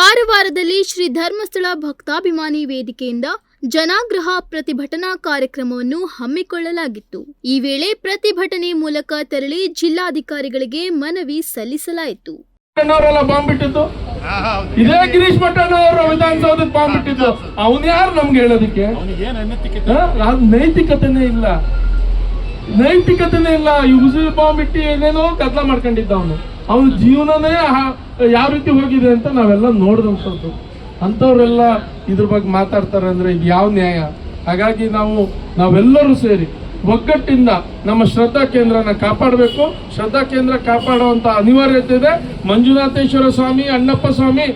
ಕಾರವಾರದಲ್ಲಿ ಶ್ರೀ ಧರ್ಮಸ್ಥಳ ಭಕ್ತಾಭಿಮಾನಿ ವೇದಿಕೆಯಿಂದ ಜನಾಗ್ರಹ ಪ್ರತಿಭಟನಾ ಕಾರ್ಯಕ್ರಮವನ್ನು ಹಮ್ಮಿಕೊಳ್ಳಲಾಗಿತ್ತು. ಈ ವೇಳೆ ಪ್ರತಿಭಟನೆ ಮೂಲಕ ತೆರಳಿ ಜಿಲ್ಲಾಧಿಕಾರಿಗಳಿಗೆ ಮನವಿ ಸಲ್ಲಿಸಲಾಯಿತು. ಇದೇ ಗಿರೀಶ್ ಅವರು ವಿಧಾನಸೌಧಕ್ಕೆ ಬಾಂಬ್ ಇಟ್ಟಿದ್ದು ಅವನ್ ಯಾರು ನಮ್ಗೆ ಹೇಳೋದಕ್ಕೆ? ನೈತಿಕತೆನೇ ಇಲ್ಲ. ನೈತಿಕತೆನೇ ಇಲ್ಲ. ಈ ಉಸಿರು ಬಾಂಬ್ ಇಟ್ಟು ಏನೇನೋ ಕತ್ಲ ಮಾಡ್ಕೊಂಡಿದ್ದ ಅವನು. ಅವನ ಜೀವನನೇ ಯಾವ ರೀತಿ ಹೋಗಿದೆ ಅಂತ ನಾವೆಲ್ಲ ನೋಡಿದಂಥದ್ದು. ಅಂಥವ್ರೆಲ್ಲ ಇದ್ರ ಬಗ್ಗೆ ಮಾತಾಡ್ತಾರೆ ಅಂದ್ರೆ ಇದು ಯಾವ ನ್ಯಾಯ? ಹಾಗಾಗಿ ನಾವು, ನಾವೆಲ್ಲರೂ ಸೇರಿ ಒಗ್ಗಟ್ಟಿಂದ ನಮ್ಮ ಶ್ರದ್ಧಾ ಕೇಂದ್ರನ ಕಾಪಾಡಬೇಕು. ಶ್ರದ್ಧಾ ಕೇಂದ್ರ ಕಾಪಾಡುವಂತ ಅನಿವಾರ್ಯತೆ ಇದೆ. ಮಂಜುನಾಥೇಶ್ವರ ಸ್ವಾಮಿ, ಅಣ್ಣಪ್ಪ ಸ್ವಾಮಿ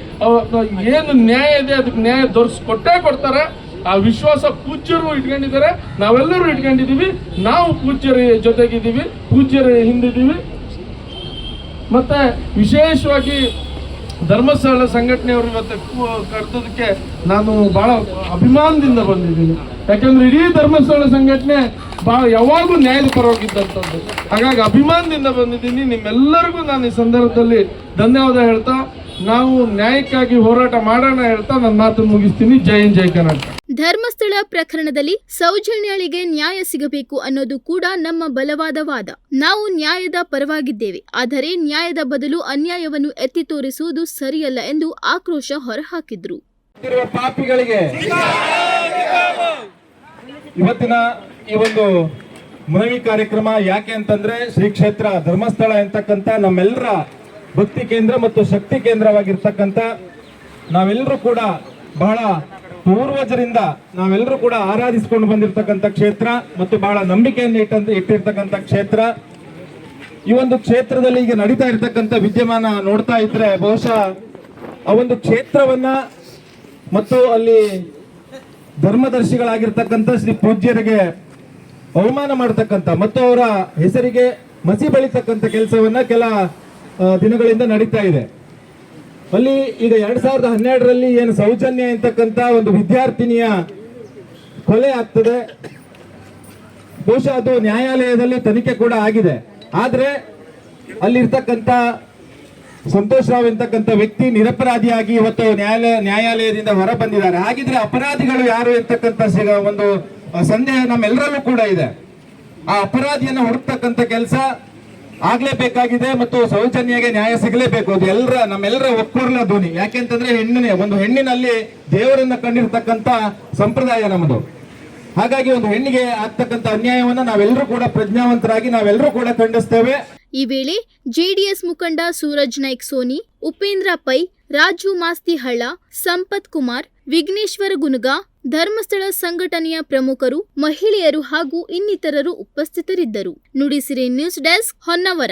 ಏನು ನ್ಯಾಯ ಇದೆ, ಅದಕ್ಕೆ ನ್ಯಾಯ ದೊರಕಿಸ್ಕೊಟ್ಟೇ ಕೊಡ್ತಾರೆ. ಆ ವಿಶ್ವಾಸ ಪೂಜ್ಯರು ಇಟ್ಕೊಂಡಿದ್ದಾರೆ. ನಾವೆಲ್ಲರೂ ಇಟ್ಕೊಂಡಿದ್ದೀವಿ. ನಾವು ಪೂಜ್ಯರ ಜೊತೆಗಿದ್ದೀವಿ. ಪೂಜ್ಯರ ಹಿಂದಿದ್ದೀವಿ. ಮತ್ತೆ ವಿಶೇಷವಾಗಿ ಧರ್ಮಸ್ಥಳ ಸಂಘಟನೆಯವರು ಇವತ್ತು ಕರೆದದಕ್ಕೆ ನಾನು ಬಹಳ ಅಭಿಮಾನದಿಂದ ಬಂದಿದ್ದೀನಿ. ಯಾಕಂದ್ರೆ ಇಡೀ ಧರ್ಮಸ್ಥಳ ಸಂಘಟನೆ ಬಹಳ ಯಾವಾಗೂ ನ್ಯಾಯದ ಪರವಾಗಿದ್ದಂಥದ್ದು ಹಾಗಾಗಿ ಅಭಿಮಾನದಿಂದ ಬಂದಿದ್ದೀನಿ. ನಿಮ್ಮೆಲ್ಲರಿಗೂ ನಾನು ಈ ಸಂದರ್ಭದಲ್ಲಿ ಧನ್ಯವಾದ ಹೇಳ್ತಾ, ನಾವು ನ್ಯಾಯಕ್ಕಾಗಿ ಹೋರಾಟ ಮಾಡೋಣ ಹೇಳ್ತಾ ನನ್ನ ಮಾತನ್ನು ಮುಗಿಸ್ತೀನಿ. ಜೈ ಜೈ ಕರ್ನಾಟಕ. ಧರ್ಮಸ್ಥಳ ಪ್ರಕರಣದಲ್ಲಿ ಸೌಜನ್ಯಳಿಗೆ ನ್ಯಾಯ ಸಿಗಬೇಕು ಅನ್ನೋದು ಕೂಡ ನಮ್ಮ ಬಲವಾದ ವಾದ. ನಾವು ನ್ಯಾಯದ ಪರವಾಗಿದ್ದೇವೆ. ಆದರೆ ನ್ಯಾಯದ ಬದಲು ಅನ್ಯಾಯವನ್ನು ಎತ್ತಿ ತೋರಿಸುವುದು ಸರಿಯಲ್ಲ ಎಂದು ಆಕ್ರೋಶ ಹೊರಹಾಕಿದ್ರು. ಪಾಪಿಗಳಿಗೆ ಇವತ್ತಿನ ಈ ಒಂದು ಮನವಿ ಕಾರ್ಯಕ್ರಮ ಯಾಕೆ ಅಂತಂದ್ರೆ ಶ್ರೀ ಕ್ಷೇತ್ರ ಧರ್ಮಸ್ಥಳ ಎಂತಕ್ಕಂತ ನಮ್ಮೆಲ್ಲರ ಭಕ್ತಿ ಕೇಂದ್ರ ಮತ್ತು ಶಕ್ತಿ ಕೇಂದ್ರವಾಗಿರ್ತಕ್ಕಂಥ ನಾವೆಲ್ಲರೂ ಕೂಡ ಬಹಳ ಪೂರ್ವಜರಿಂದ ನಾವೆಲ್ಲರೂ ಕೂಡ ಆರಾಧಿಸಿಕೊಂಡು ಬಂದಿರತಕ್ಕಂಥ ಕ್ಷೇತ್ರ ಮತ್ತು ಬಹಳ ನಂಬಿಕೆಯನ್ನು ಇಟ್ಟಂತ ಇಟ್ಟಿರ್ತಕ್ಕಂಥ ಕ್ಷೇತ್ರ. ಈ ಒಂದು ಕ್ಷೇತ್ರದಲ್ಲಿ ಈಗ ನಡೀತಾ ಇರತಕ್ಕಂಥ ವಿದ್ಯಮಾನ ನೋಡ್ತಾ ಇದ್ರೆ ಬಹುಶಃ ಆ ಒಂದು ಕ್ಷೇತ್ರವನ್ನ ಮತ್ತು ಅಲ್ಲಿ ಧರ್ಮದರ್ಶಿಗಳಾಗಿರ್ತಕ್ಕಂಥ ಶ್ರೀ ಪೂಜ್ಯರಿಗೆ ಅವಮಾನ ಮಾಡತಕ್ಕಂಥ ಮತ್ತು ಅವರ ಹೆಸರಿಗೆ ಮಸಿ ಬಳಿತಕ್ಕಂಥ ಕೆಲಸವನ್ನ ಕೆಲ ದಿನಗಳಿಂದ ನಡೀತಾ ಇದೆ. ಅಲ್ಲಿ ಈಗ ಎರಡ್ ಸಾವಿರದ ಹನ್ನೆರಡರಲ್ಲಿ ಏನು ಸೌಜನ್ಯ ಅಂತಕ್ಕಂಥ ಒಂದು ವಿದ್ಯಾರ್ಥಿನಿಯ ಕೊಲೆ ಆಗ್ತದೆ. ಬಹುಶಃ ಅದು ನ್ಯಾಯಾಲಯದಲ್ಲಿ ತನಿಖೆ ಕೂಡ ಆಗಿದೆ. ಆದ್ರೆ ಅಲ್ಲಿರ್ತಕ್ಕಂಥ ಸಂತೋಷ್ ರಾವ್ ಎಂತಕ್ಕಂಥ ವ್ಯಕ್ತಿ ನಿರಪರಾಧಿಯಾಗಿ ಇವತ್ತು ನ್ಯಾಯಾಲಯ ನ್ಯಾಯಾಲಯದಿಂದ ಹೊರ ಬಂದಿದ್ದಾರೆ ಹಾಗಿದ್ರೆ ಅಪರಾಧಿಗಳು ಯಾರು ಎಂತಕ್ಕಂಥ ಸಿಗ- ಒಂದು ಸಂದೇಹ ನಮ್ಮೆಲ್ಲರಲ್ಲೂ ಕೂಡ ಇದೆ. ಆ ಅಪರಾಧಿಯನ್ನು ಹುಡುಕ್ತಕ್ಕಂಥ ಕೆಲಸ ಆಗ್ಲೇಬೇಕಾಗಿದೆ ಮತ್ತು ಸೌಜನ್ಯಗೆ ನ್ಯಾಯ ಸಿಗಲೇಬೇಕು. ಅದು ಎಲ್ಲರ ನಮ್ಮೆಲ್ಲರ ಒಕ್ಕೂರ್ನ ಧ್ವನಿ. ಯಾಕೆಂತಂದ್ರೆ ಹೆಣ್ಣಿನ ಒಂದು ಹೆಣ್ಣಿನಲ್ಲಿ ದೇವರನ್ನ ಕಂಡಿರ್ತಕ್ಕಂಥ ಸಂಪ್ರದಾಯ ನಮ್ಮದು. ಹಾಗಾಗಿ ಒಂದು ಹೆಣ್ಣಿಗೆ ಆಗ್ತಕ್ಕಂತ ಅನ್ಯಾಯವನ್ನ ನಾವೆಲ್ಲರೂ ಕೂಡ ಪ್ರಜ್ಞಾವಂತರಾಗಿ ನಾವೆಲ್ಲರೂ ಕೂಡ ಖಂಡಿಸ್ತೇವೆ. ಈ ವೇಳೆ ಜೆಡಿಎಸ್ ಮುಖಂಡ ಸೂರಜ್ ನಾಯ್ಕ್ ಸೋನಿ, ಉಪೇಂದ್ರ ಪೈ, ರಾಜು ಮಾಸ್ತಿಹಳ್ಳ, ಸಂಪತ್ ಕುಮಾರ್ ವಿಘ್ನೇಶ್ವರ ಗುನುಗ ಧರ್ಮಸ್ಥಳ ಸಂಘಟನೆಯ ಪ್ರಮುಖರು ಮಹಿಳೆಯರು ಹಾಗೂ ಇನ್ನಿತರರು ಉಪಸ್ಥಿತರಿದ್ದರು. Nudisiri news desk Honnavar.